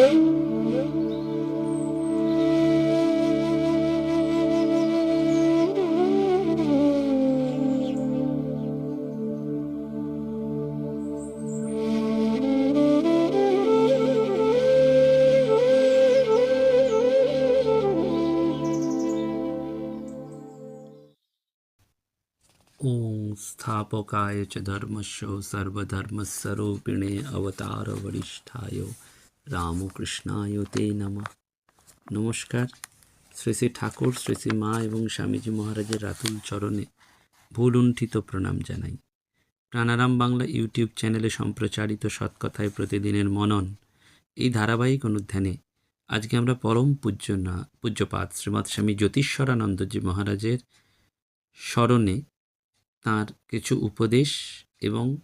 ઓમ સ્થાપકાય ચ ધર્મશો સર્વધર્મ સ્વરૂપિણે અવતાર વરિષ્ઠાય তে নামা। নমস্কার। শ্রী শ্রী ঠাকুর, শ্রী শ্রী মা এবং স্বামীজি মহারাজের রাতুল চরণে ভুলুণ্ঠিত প্রণাম জানাই। প্রাণারাম বাংলা ইউটিউব চ্যানেলে সম্প্রচারিত সৎকথায় প্রতিদিনের মনন এই ধারাবাহিক অনুধ্যানে আজকে আমরা পরম পূজ্য না পূজ্যপাত শ্রীমৎ স্বামী জ্যোতিষ্বরানন্দজি মহারাজের স্মরণে তাঁর কিছু উপদেশ এবং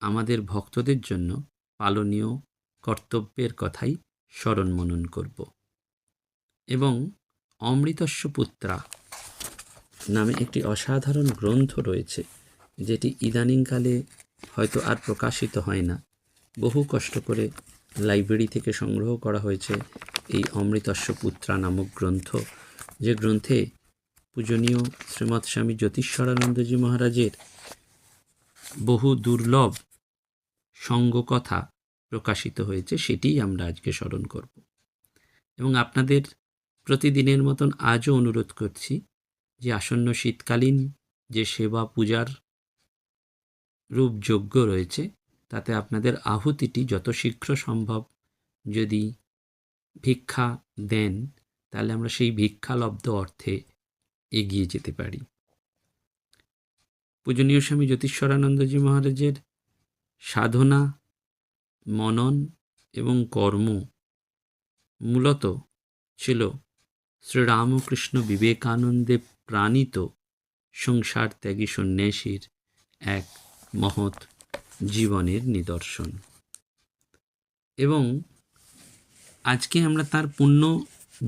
আমাদের ভক্তদের জন্য পালনীয় কর্তব্যের কথাই স্মরণ মনন করব। এবং অমৃতস্ব পুত্রা নামে একটি অসাধারণ গ্রন্থ রয়েছে, যেটি ইদানিংকালে হয়তো আর প্রকাশিত হয় না। বহু কষ্ট করে লাইব্রেরি থেকে সংগ্রহ করা হয়েছে এই অমৃতস্ব পুত্রা নামক গ্রন্থ, যে গ্রন্থে পূজনীয় শ্রীমৎ স্বামী জ্যোতিষ্বরানন্দজি মহারাজের বহু দুর্লভ সঙ্গকথা প্রকাশিত হয়েছে, সেটিই আমরা আজকে স্মরণ করব। এবং আপনাদের প্রতিদিনের মতন আজও অনুরোধ করছি যে আসন্ন শীতকালীন যে সেবা পূজার রূপ যোগ্য রয়েছে, তাতে আপনাদের আহুতিটি যত শীঘ্র সম্ভব যদি ভিক্ষা দেন, তাহলে আমরা সেই ভিক্ষালব্ধ অর্থে এগিয়ে যেতে পারি। পূজনীয় স্বামী জ্যোতিষ্বরানন্দজি মহারাজের সাধনা মনন এবং কর্ম মূলত ছিল শ্রীরামকৃষ্ণ বিবেকানন্দে প্রাণিত সংসার ত্যাগী সন্ন্যাসীর এক মহৎ জীবনের নিদর্শন। এবং আজকে আমরা তার পূর্ণ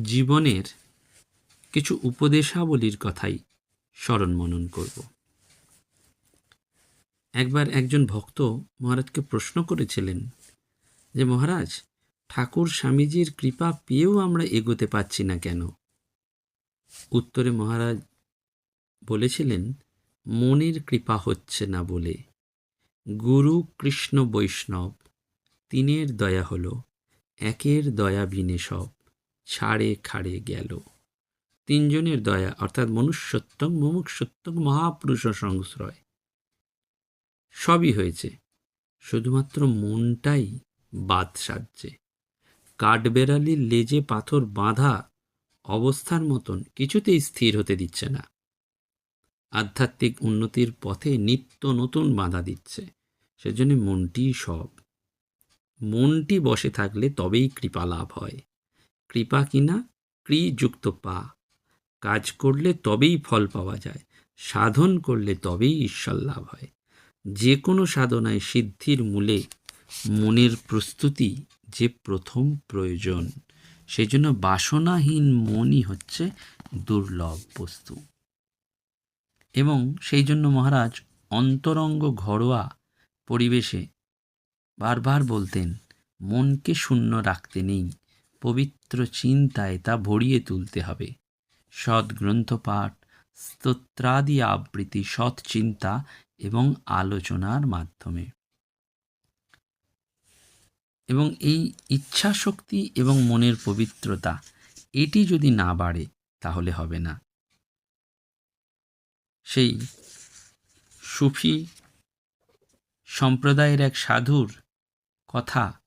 জীবনের কিছু উপদেশাবলীর কথাই স্মরণ মনন করব। একবার একজন ভক্ত মহারাজকে প্রশ্ন করেছিলেন যে মহারাজ, ঠাকুর স্বামীজির কৃপা পেয়েও আমরা এগোতে পারছি না কেন? উত্তরে মহারাজ বলেছিলেন, মনের কৃপা হচ্ছে না বলে। গুরু কৃষ্ণ বৈষ্ণব, তিনের দয়া হলো, একের দয়া বিনে সব, ছাড়ে খাড়ে গেল। তিনজনের দয়া, অর্থাৎ মনুষ্যত্বং মুমুক্ষুত্বং মহাপুরুষ সংশ্রয়। সবই হয়েছে, শুধুমাত্র মনটাই বাদ সাজছে। কাঠবেড়ালির লেজে পাথর বাঁধা অবস্থার মতন কিছুতেই স্থির হতে দিচ্ছে না। আধ্যাত্মিক উন্নতির পথে নিত্য নতুন বাধা দিচ্ছে। সেজন্য মনটি সব। মনটি বসে থাকলে তবেই কৃপা লাভ হয়। কৃপা কিনা? ক্রিযুক্ত পা। কাজ করলে তবেই ফল পাওয়া যায়। সাধন করলে তবেই ঈশ্বর লাভ হয়। যে কোনো সাধনায় সিদ্ধির মূলে মনের প্রস্তুতি যে প্রথম প্রয়োজন সেই জন্য বাসনাহীন মনই হচ্ছে দুর্লভ বস্তু। এবং সেই জন্য মহারাজ অন্তরঙ্গ ঘরোয়া পরিবেশে বারবার বলতেন, মনকে শূন্য রাখতে নেই, পবিত্র চিন্তায় তা ভরিয়ে তুলতে হবে। সৎ গ্রন্থপাঠ, স্তোত্রাদি আবৃত্তি, সৎ চিন্তা এবং আলোচনার মাধ্যমে। এবং এই ইচ্ছা শক্তি এবং মনের পবিত্রতা, এটি যদি না বাড়ে, তাহলে হবে না। সেই সুফি সম্প্রদায়ের এক সাধুর কথা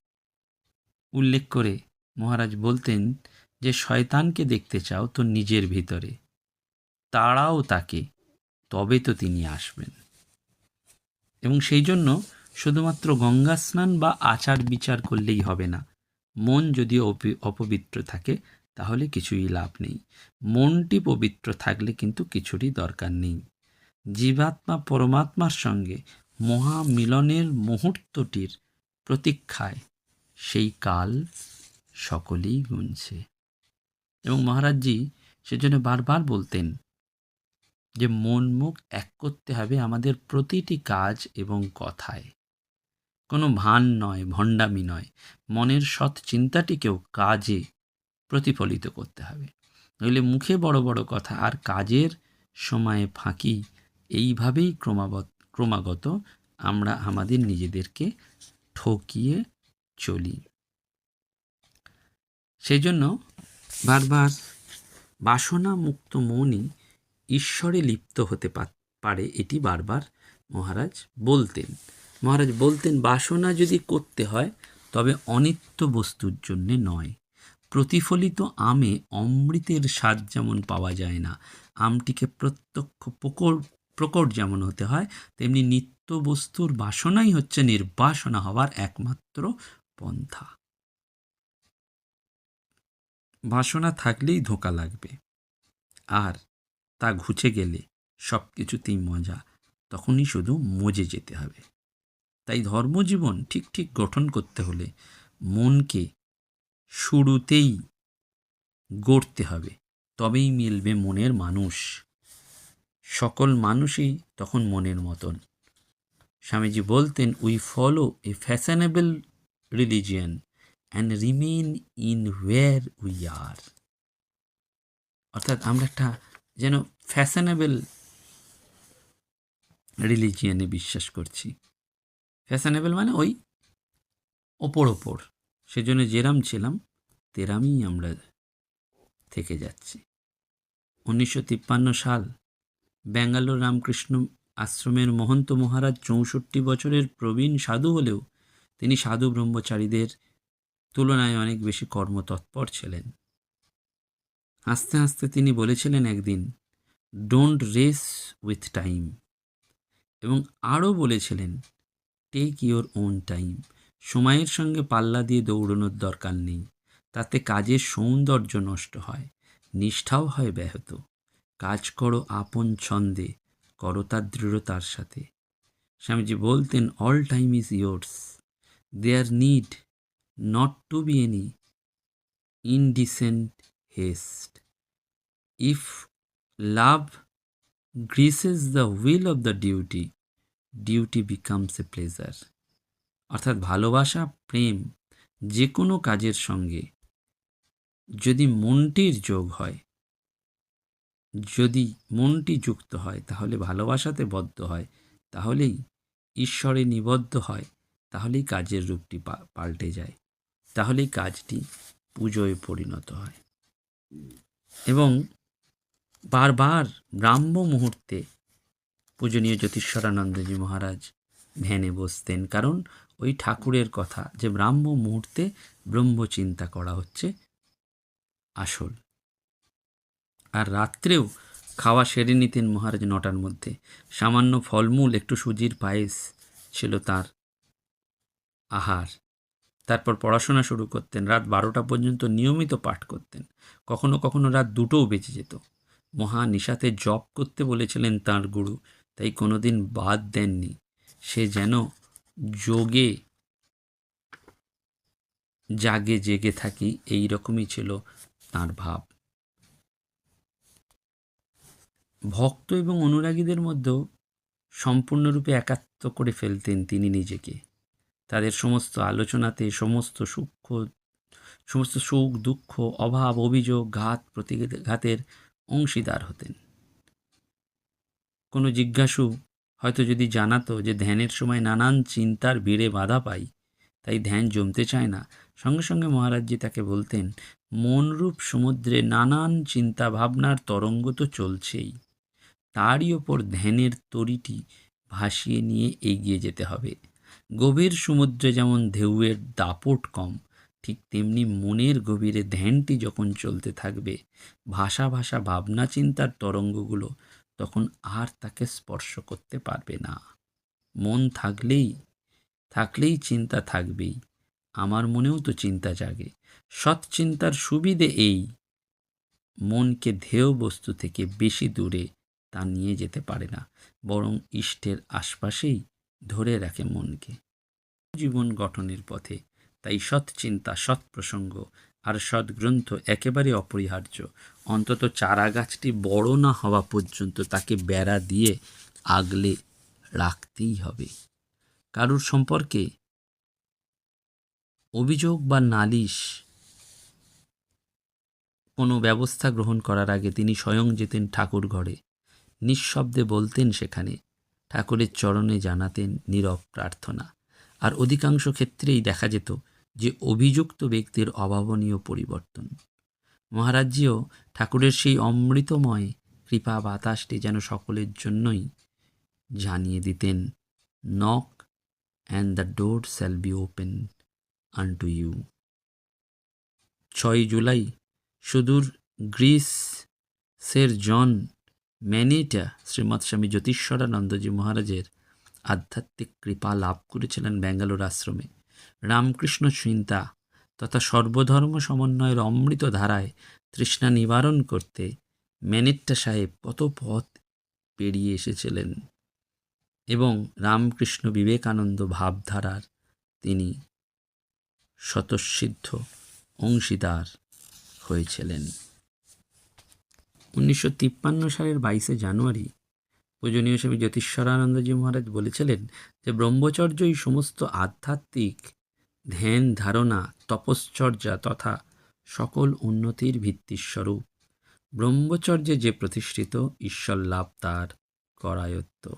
উল্লেখ করে মহারাজ বলতেন যে, শয়তানকে দেখতে চাও তো নিজের ভিতরে, তাড়াও তাকে, তবে তো তিনি আসবেন। এবং সেই জন্য শুধুমাত্র গঙ্গা স্নান বা আচার বিচার করলেই হবে না। মন যদি অপবিত্র থাকে, তাহলে কিছুই লাভ নেই। মনটি পবিত্র থাকলে কিন্তু কিছুরই দরকার নেই। জীবাত্মা পরমাত্মার সঙ্গে মহামিলনের মুহূর্তটির প্রতীক্ষায় সেই কাল সকলেই গুনছে। এবং মহারাজজি সেজন্য বারবার বলতেন যে মন মুখ এক করতে হবে আমাদের প্রতিটি কাজ এবং কথায়। কোনো ভান নয়, ভণ্ডামি নয়। মনের সৎ চিন্তাটিকেও কাজে প্রতিফলিত করতে হবে। নইলে মুখে বড় বড় কথা আর কাজের সময়ে ফাঁকি, এইভাবেই ক্রমাগত ক্রমাগত আমরা আমাদের নিজেদেরকে ঠকিয়ে চলি। সেই জন্য বারবার বাসনা মুক্ত মনই ঈশ্বরে লিপ্ত হতে পারে, এটি বারবার মহারাজ বলতেন। মহারাজ বলতেন, বাসনা যদি করতে হয়, তবে অনিত্য বস্তুর জন্যে নয়। প্রতিফলিত আমে অমৃতের স্বাদ যেমন পাওয়া যায় না, আমটিকে প্রত্যক্ষ প্রকট প্রকট যেমন হতে হয়, তেমনি নিত্য বস্তুর বাসনাই হচ্ছে নির্বাসনা হওয়ার একমাত্র পন্থা। বাসনা থাকলেই ধোকা লাগবে। আর তা ঘুচে গেলে সব কিছুতেই মজা, তখনই শুধু মজে যেতে হবে। তাই ধর্মজীবন ঠিক ঠিক গঠন করতে হলে মনকে শুরুতেই গড়তে হবে। তবেই মিলবে মনের মানুষ। সকল মানুষই তখন মনের মতন। স্বামীজি বলতেন we follow a fashionable religion and remain in where we are অর্থাৎ আমরা একটা যেন ফ্যাশনেবল রিলিজিয়ানে বিশ্বাস করছি। ফ্যাশনেবল মানে ওই ওপর ওপর। সেজন্য যেরাম ছিলাম, তেরামই আমরা থেকে যাচ্ছি। উনিশশো তিপ্পান্ন সাল ব্যাঙ্গালোর রামকৃষ্ণ আশ্রমের মহন্ত মহারাজ চৌষট্টি বছরের প্রবীণ সাধু হলেও তিনি সাধু ব্রহ্মচারীদের তুলনায় অনেক বেশি কর্মতৎপর ছিলেন। হাসতে হাসতে তিনি বলেছিলেন একদিন ডোন্ট রেস উইথ টাইম এবং আরও বলেছিলেন টেক ইওর ওন টাইম সময়ের সঙ্গে পাল্লা দিয়ে দৌড়ানোর দরকার নেই। তাতে কাজের সৌন্দর্য নষ্ট হয়। নিষ্ঠাও হয় ব্যাহত। কাজ করো আপন ছন্দে, করো তার দৃঢ়তার সাথে। স্বামীজি বলতেন all time is yours there need not to be any indecent haste if love greases the wheel of the duty duty becomes a pleasure অর্থাৎ ভালোবাসা, প্রেম যে কোনো কাজের সঙ্গে যদি মনটির যোগ হয়, যদি মনটি যুক্ত হয়, তাহলে ভালোবাসাতে বদ্ধ হয়, তাহলেই ঈশ্বরে নিবদ্ধ হয়, তাহলেই কাজের রূপটি পাল্টে যায়, তাহলেই কাজটি পুজোয় পরিণত হয়। এবং বারবার ব্রাহ্ম মুহূর্তে পূজনীয় জ্যোতিষ্বরানন্দজি মহারাজ ধ্যানে বসতেন। কারণ ওই ঠাকুরের কথা যে ব্রাহ্ম মুহূর্তে ব্রহ্ম চিন্তা করা হচ্ছে, আসল। আর রাত্রেও খাওয়া সেরে নিতেন মহারাজ নটার মধ্যে। সামান্য ফলমূল, একটু সুজির পায়েস ছিল তার আহার। তারপর পড়াশোনা শুরু করতেন, রাত বারোটা পর্যন্ত নিয়মিত পাঠ করতেন। কখনো কখনো রাত দুটোও বেঁচে যেত। মহা নিশাতে জপ করতে বলেছিলেন তাঁর গুরু তাই কোনোদিন বাদ দেননি। সে যেন যোগে জাগে জেগে থাকি, এই রকমই ছিল তাঁর ভাব। ভক্ত এবং অনুরাগীদের মধ্যেও সম্পূর্ণরূপে একাত্ম করে ফেলতেন তিনি নিজেকে। তাদের সমস্ত আলোচনাতে সমস্ত সূক্ষ্ম সমস্ত সুখ, দুঃখ, অভাব, অভিযোগ, ঘাত, প্রতিঘাতের অংশীদার হতেন। কোনো জিজ্ঞাসু হয়তো যদি জানাতো যে ধ্যানের সময় নানান চিন্তার ভিড়ে বাধা পাই, তাই ধ্যান জমতে চায় না। সঙ্গে সঙ্গে মহারাজজি তাকে বলতেন, মনরূপ সমুদ্রে নানান চিন্তা ভাবনার তরঙ্গ তো চলছেই। তারই ওপর ধ্যানের তরিটি ভাসিয়ে নিয়ে এগিয়ে যেতে হবে। গভীর সমুদ্রে যেমন ঢেউয়ের দাপট কম, ঠিক তেমনি মনের গভীরে ধ্যানটি যখন চলতে থাকবে, ভাষা ভাষা ভাবনা চিন্তার তরঙ্গগুলো তখন আর তাকে স্পর্শ করতে পারবে না। মন থাকলেই থাকলেই চিন্তা থাকবেই। আমার মনেও তো চিন্তা জাগে। সৎ চিন্তার সুবিধে এই। মনকে ধেয় বস্তু থেকে বেশি দূরে তা নিয়ে যেতে পারে না, বরং ইষ্টের আশপাশেই ধরে রাখে মনকে। জীবন গঠনের পথে, তাই সৎ চিন্তা, সৎ প্রসঙ্গ আর সৎ গ্রন্থ একেবারে অপরিহার্য। অন্তত চারা গাছটি বড় না হওয়া পর্যন্ত তাকে বেড়া দিয়ে আগলে রাখতেই হবে। কারুর সম্পর্কে অভিযোগ বা নালিশ কোনো ব্যবস্থা গ্রহণ করার আগে তিনি স্বয়ং যেতেন ঠাকুর ঘরে। নিঃশব্দে বলতেন সেখানে, ঠাকুরের চরণে জানাতেন নীরব প্রার্থনা। আর অধিকাংশ ক্ষেত্রেই দেখা যেত যে অভিযুক্ত ব্যক্তির অভাবনীয় পরিবর্তন। মহারাজ্যেও ঠাকুরের সেই অমৃতময় কৃপা বাতাসটি যেন সকলের জন্যই জানিয়ে দিতেন knock and the door shall be open unto you ছয় জুলাই, সুদূর গ্রিস, সের জন ম্যানিটা শ্রীমৎ স্বামী জ্যোতিষ্বরানন্দজি মহারাজের আধ্যাত্মিক কৃপা লাভ করেছিলেন ব্যাঙ্গালোর আশ্রমে। রামকৃষ্ণ চিন্তা তথা সর্বধর্ম সমন্বয়ের অমৃত ধারায় তৃষ্ণা নিবারণ করতে ম্যানেট্টা সাহেব কত পথ পেরিয়ে এসেছিলেন এবং রামকৃষ্ণ বিবেকানন্দ ভাবধারার তিনি স্বতঃসিদ্ধ অংশীদার হয়েছিলেন। উনিশশো তিপ্পান্ন সালের বাইশে জানুয়ারি পূজনীয় স্বামী জ্যোতিষ্বরানন্দজি মহারাজ বলেছিলেন যে ব্রহ্মচর্যই সমস্ত আধ্যাত্মিক ধ্যান, ধারণা, তপশ্চর্যা তথা সকল উন্নতির ভিত্তিস্বরূপ ব্রহ্মচর্যে যে প্রতিষ্ঠিত, ঈশ্বর লাভ তার করায়ত্ত।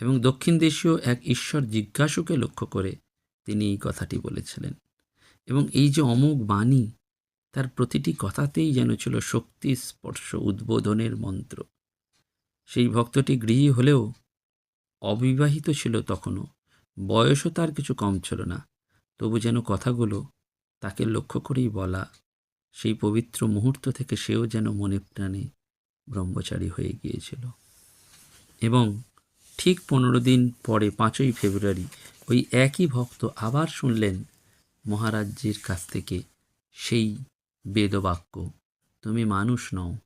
এবং দক্ষিণ দেশীয় এক ঈশ্বর জিজ্ঞাসুকে লক্ষ্য করে তিনি এই কথাটি বলেছিলেন। এবং এই যে অমোঘ বাণী, তার প্রতিটি কথাতেই যেন ছিল শক্তি, স্পর্শ, উদ্বোধনের মন্ত্র। সেই ভক্তটি গৃহী হলেও অবিবাহিত ছিল তখনও। বয়সও তার কিছু কম ছিল না। তবু যেন কথাগুলো তাকে লক্ষ্য করেই বলা, সেই পবিত্র মুহূর্ত থেকে সেও যেন মনে প্রাণে ব্রহ্মচারী হয়ে গিয়েছিল। এবং ঠিক পনেরো দিন পরে, পাঁচই ফেব্রুয়ারি, ওই একই ভক্ত আবার শুনলেন মহারাজ্যের কাছ থেকে সেই বেদবাক্য, তুমি মানুষ নও,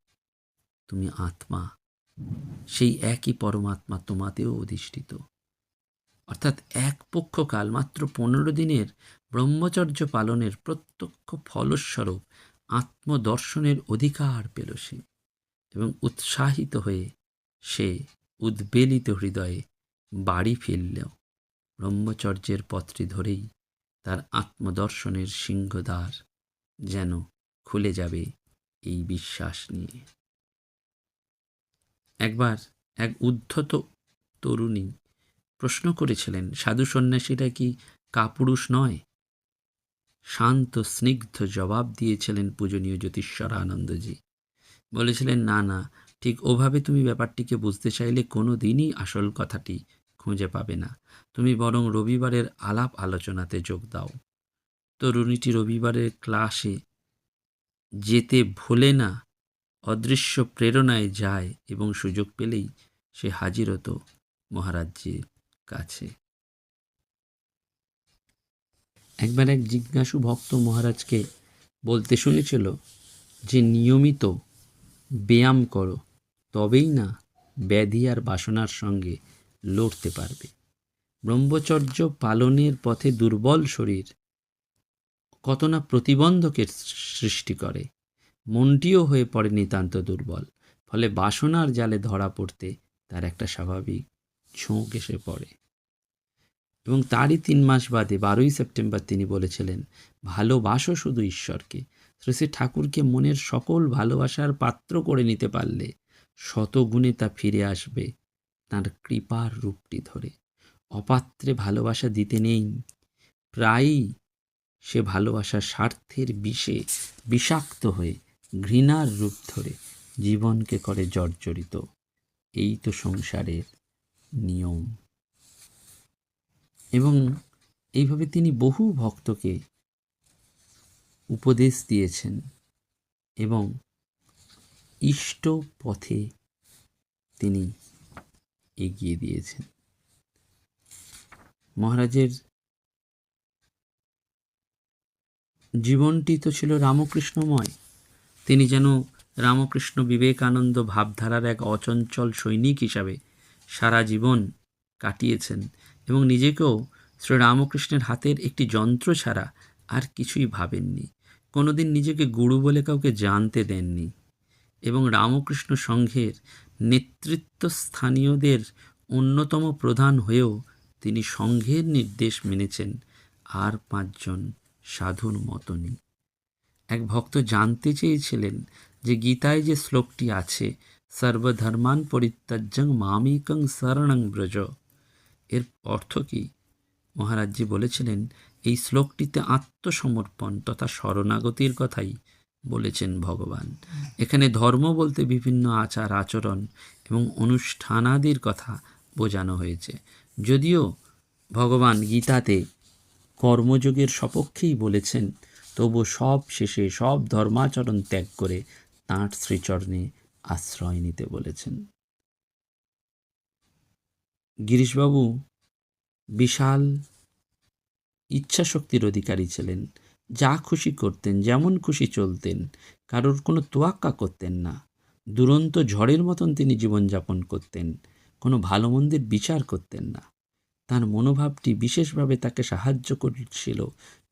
তুমি আত্মা, সেই একই পরমাত্মা তোমাতেও অধিষ্ঠিত। অর্থাৎ এক পক্ষকাল মাত্র পনেরো দিনের ব্রহ্মচর্য পালনের প্রত্যক্ষ ফলস্বরূপ আত্মদর্শনের অধিকার পেল সে এবং উৎসাহিত হয়ে সে উদ্বেলিত হৃদয়ে বাড়ি ফিরলেও ব্রহ্মচর্যের পথটি ধরেই তার আত্মদর্শনের সিংহদ্বার যেন খুলে যাবে এই বিশ্বাস নিয়ে। একবার এক উদ্ধত তরুণী প্রশ্ন করেছিলেন, সাধু সন্ন্যাসীরা কি কাপুরুষ নয়? শান্ত, স্নিগ্ধ জবাব দিয়েছিলেন পূজনীয় জ্যোতিষ্বর আনন্দজি বলেছিলেন, না না, ঠিক ওভাবে তুমি ব্যাপারটিকে বুঝতে চাইলে কোনো দিনই আসল কথাটি খুঁজে পাবে না। তুমি বরং রবিবারের আলাপ আলোচনাতে যোগ দাও। তরুণীটি রবিবারের ক্লাসে যেতে ভোলে না, অদৃশ্য প্রেরণায় যায় এবং সুযোগ পেলেই সে হাজির হতো মহারাজ্যের কাছে। একবার এক জিজ্ঞাসু ভক্ত মহারাজকে বলতে শুনেছিল যে, নিয়মিত ব্যায়াম করো, তবেই না ব্যাধি আর বাসনার সঙ্গে লড়তে পারবে। ব্রহ্মচর্য পালনের পথে দুর্বল শরীর কত না প্রতিবন্ধকের সৃষ্টি করে। মনটিও হয়ে পড়ে নিতান্ত দুর্বল, ফলে বাসনার জালে ধরা পড়তে তার একটা স্বাভাবিক ঝোঁক এসে পড়ে। এবং তারই তিন মাস বাদে বারোই সেপ্টেম্বর তিনি বলেছিলেন, ভালোবাসো শুধু ঈশ্বরকে। শ্রী শ্রী ঠাকুরকে মনের সকল ভালোবাসার পাত্র করে নিতে পারলে শতগুণে তা ফিরে আসবে তার কৃপার রূপটি ধরে। অপাত্রে ভালোবাসা দিতে নেই। প্রায়ই সে ভালোবাসা স্বার্থের বিষে বিষাক্ত হয়ে ঘৃণার রূপ ধরে জীবনকে করে জর্জরিত। এই তো সংসারের নিয়ম। এবং এইভাবে তিনি বহু ভক্তকে উপদেশ দিয়েছেন এবং ইষ্ট পথে তিনি এগিয়ে দিয়েছেন। মহারাজের জীবনটি তো ছিল রামকৃষ্ণময়। তিনি যেন রামকৃষ্ণ বিবেকানন্দ ভাবধারার এক অচঞ্চল সৈনিক হিসাবে সারা জীবন কাটিয়েছেন এবং নিজেকেও শ্রী রামকৃষ্ণের হাতের একটি যন্ত্র ছাড়া আর কিছুই ভাবেননি। কোনোদিন নিজেকে গুরু বলে কাউকে জানতে দেননি এবং রামকৃষ্ণ সংঘের নেতৃত্ব স্থানীয়দের অন্যতম প্রধান হয়েও তিনি সংঘের নির্দেশ মেনেছেন আর পাঁচজন সাধুর মতনই। এক ভক্ত জানতে চেয়েছিলেন যে গীতায় যে শ্লোকটি আছে সর্বধর্মান পরিত্যাজ্যং মামিকং শরণং ব্রজ এর অর্থ কি? মহারাজজি বলেছিলেন, এই শ্লোকটিতে আত্মসমর্পণ তথা শরণাগতির কথাই বলেছেন ভগবান। এখানে ধর্ম বলতে বিভিন্ন আচার, আচরণ এবং অনুষ্ঠানাদির কথা বোঝানো হয়েছে। যদিও ভগবান গীতাতে কর্মযোগের সপক্ষেই বলেছেন, তবু সব শেষে সব ধর্মাচরণ ত্যাগ করে তাঁর শ্রীচরণে আশ্রয় নিতে বলেছেন। গিরিশবাবু বিশাল ইচ্ছাশক্তির অধিকারী ছিলেন। যা খুশি করতেন, যেমন খুশি চলতেন, কারোর কোনো তোয়াক্কা করতেন না। দুরন্ত ঝড়ের মতন তিনি জীবনযাপন করতেন, কোনো ভালো মন্দের বিচার করতেন না। তার মনোভাবটি বিশেষভাবে তাকে সাহায্য করছিল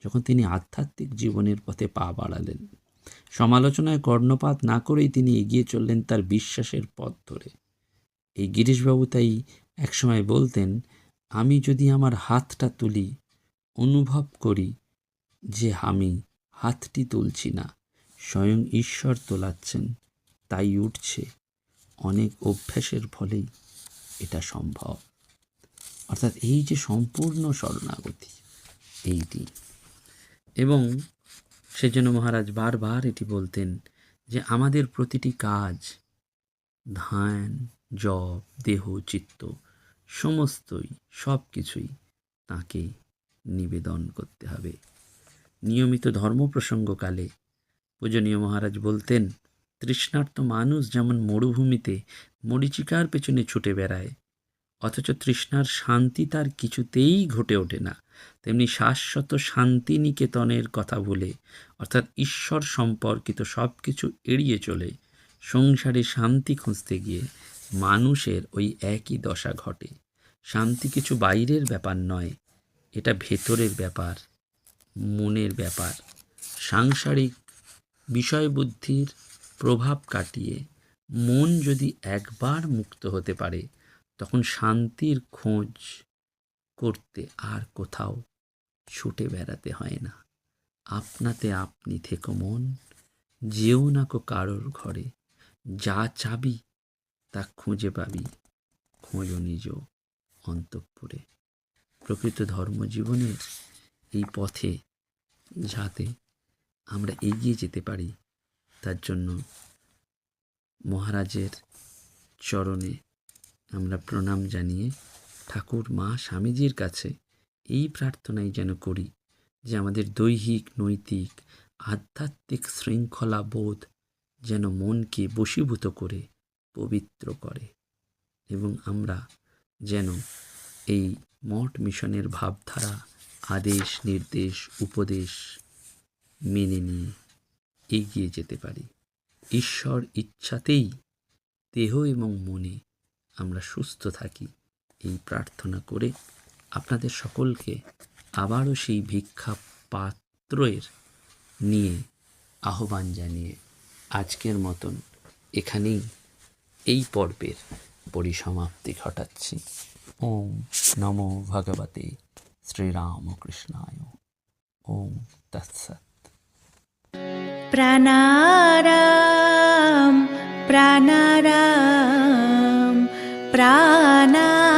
যখন তিনি আধ্যাত্মিক জীবনের পথে পা বাড়ালেন। সমালোচনায় কর্ণপাত না করেই তিনি এগিয়ে চললেন তার বিশ্বাসের পথ ধরে। এই গিরিশবাবু তাই একসময় বলতেন, আমি যদি আমার হাতটা তুলি, অনুভব করি যে আমি হাতটি তুলছি না, স্বয়ং ঈশ্বর তোলাচ্ছেন, তাই উঠছে। অনেক অভ্যাসের ফলেই এটা সম্ভব। অর্থাৎ এই যে সম্পূর্ণ শরণাগতি, এইটি। এবং সেজন্য মহারাজ বারবার এটি বলতেন যে আমাদের প্রতিটি কাজ, ধ্যান, জপ, দেহ, চিত্ত, সমস্তই সব কিছুই তাকে নিবেদন করতে হবে। নিয়মিত ধর্ম প্রসঙ্গকালে পূজনীয় মহারাজ বলতেন, তৃষ্ণার্ত মানুষ যেমন মরুভূমিতে মরিচিকার পেছনে ছুটে বেড়ায়, অথচ তৃষ্ণার শান্তি তার কিছুতেই ঘটে ওঠে না। তেমনি শাশ্বত শান্তি নিকেতনের কথা বলে অর্থাৎ ঈশ্বর সম্পর্কিত সব কিছু এড়িয়ে চলে সংসারে শান্তি খুঁজতে গিয়ে মানুষের ওই একই দশা ঘটে। শান্তি কিছু বাইরের ব্যাপার নয়, এটা ভেতরের ব্যাপার, মনের ব্যাপার। সাংসারিক বিষয়বুদ্ধির প্রভাব কাটিয়ে মন যদি একবার মুক্ত হতে পারে, তখন শান্তির খোঁজ করতে আর কোথাও ছুটে বেড়াতে হয় না। আপনাতে আপনি থেকো মন, যেও না কো কারোর ঘরে। যা চাবি, তা খুঁজে পাবি, খোঁজো নিজ অন্তঃপুরে। প্রকৃত ধর্মজীবনের এই পথে যাতে আমরা এগিয়ে যেতে পারি, তার জন্য মহারাজের চরণে আমরা প্রণাম জানিয়ে ঠাকুর মা স্বামীজির কাছে এই প্রার্থনাই যেন করি। যে আমাদের দৈহিক, নৈতিক, আধ্যাত্মিক শৃঙ্খলা বোধ যেন মনকে বশীভূত করে, পবিত্র করে এবং আমরা যেন এই মঠ মিশনের ভাবধারা, আদেশ, নির্দেশ, উপদেশ মেনে নিয়ে এগিয়ে যেতে পারি। ঈশ্বর ইচ্ছাতেই দেহ এবং মনে আমরা সুস্থ থাকি, এই প্রার্থনা করে আপনাদের সকলকে আবারও সেই ভিক্ষা পাত্রের নিয়ে আহ্বান জানিয়ে আজকের মতন এখানেই এই পর্বের পরিসমাপ্তি ঘটাচ্ছি। ওম নম ভগবতে শ্রীরামকৃষ্ণায়। ওম তৎসৎ। প্রাণারাম প্রাণারাম প্রাণা